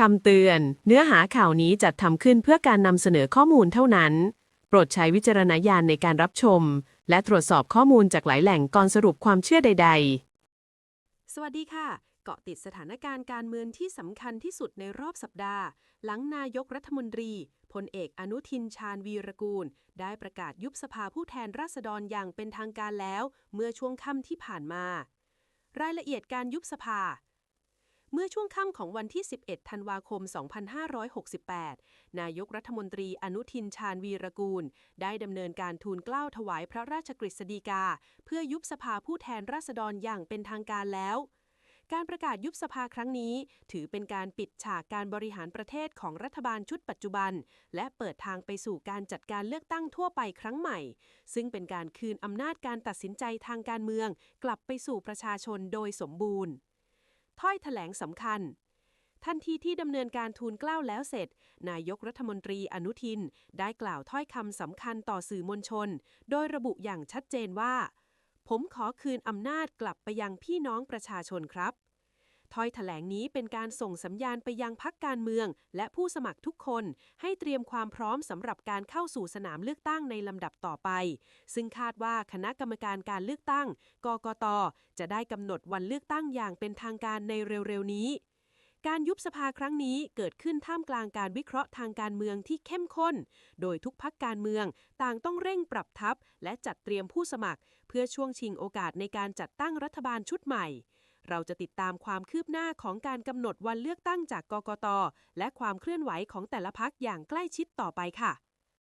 คำเตือน เนื้อหาข่าวนี้จัดทำขึ้นเพื่อการนำเสนอข้อมูลเท่านั้น โปรดใช้วิจารณญาณในการรับชม และตรวจสอบข้อมูลจากหลายแหล่งก่อนสรุปความเชื่อใด ๆ สวัสดีค่ะ เกาะติดสถานการณ์การเมืองที่สำคัญที่สุดในรอบสัปดาห์ หลังนายกรัฐมนตรีพลเอกอนุทินชาญวีรกูล ได้ประกาศยุบสภาผู้แทนราษฎรอย่างเป็นทางการแล้ว เมื่อช่วงค่ำที่ผ่านมา รายละเอียดการยุบสภา เมื่อช่วงค่ำของวันที่ 11 ธันวาคม 2568 นายกรัฐมนตรีอนุทินชาญวีรกูล ได้ดำเนินการทูลเกล้าถวายพระราชกฤษฎีกา เพื่อยุบสภาผู้แทนราษฎรอย่างเป็นทางการแล้วการประกาศยุบสภาครั้งนี้ ถือเป็นการปิดฉากการบริหารประเทศของรัฐบาลชุดปัจจุบัน และเปิดทางไปสู่การจัดการเลือกตั้งทั่วไปครั้งใหม่ ซึ่งเป็นการคืนอำนาจการตัดสินใจทางการเมือง กลับไปสู่ประชาชนโดยสมบูรณ์ ถ้อยแถลงสำคัญ ทันทีที่ดำเนินการทูลเกล้าแล้วเสร็จ นายกรัฐมนตรีอนุทิน ได้กล่าวถ้อยคำสำคัญต่อสื่อมวลชน โดยระบุอย่างชัดเจนว่า ผมขอคืนอำนาจกลับไปยังพี่น้องประชาชนครับ ถ้อยแถลงนี้เป็นการส่งสัญญาณไปยังพักการเมือง และผู้สมัครทุกคน ให้เตรียมความพร้อมสำหรับการเข้าสู่สนามเลือกตั้งในลำดับต่อไป ซึ่งคาดว่าคณะกรรมการการเลือกตั้ง กกต จะได้กำหนดวันเลือกตั้งอย่างเป็นทางการในเร็วๆนี้การยุบสภาครั้งนี้เกิดขึ้นท่ามกลางการวิเคราะห์ทางการเมืองที่เข้มข้น โดยทุกพักการเมืองต่างต้องเร่งปรับทัพ และจัดเตรียมผู้สมัคร เพื่อช่วงชิงโอกาสในการจัดตั้งรัฐบาลชุดใหม่ เราจะติดตามความคืบหน้าของการกำหนดวันเลือกตั้งจากกกต และความเคลื่อนไหวของแต่ละพักอย่างใกล้ชิดต่อไปค่ะ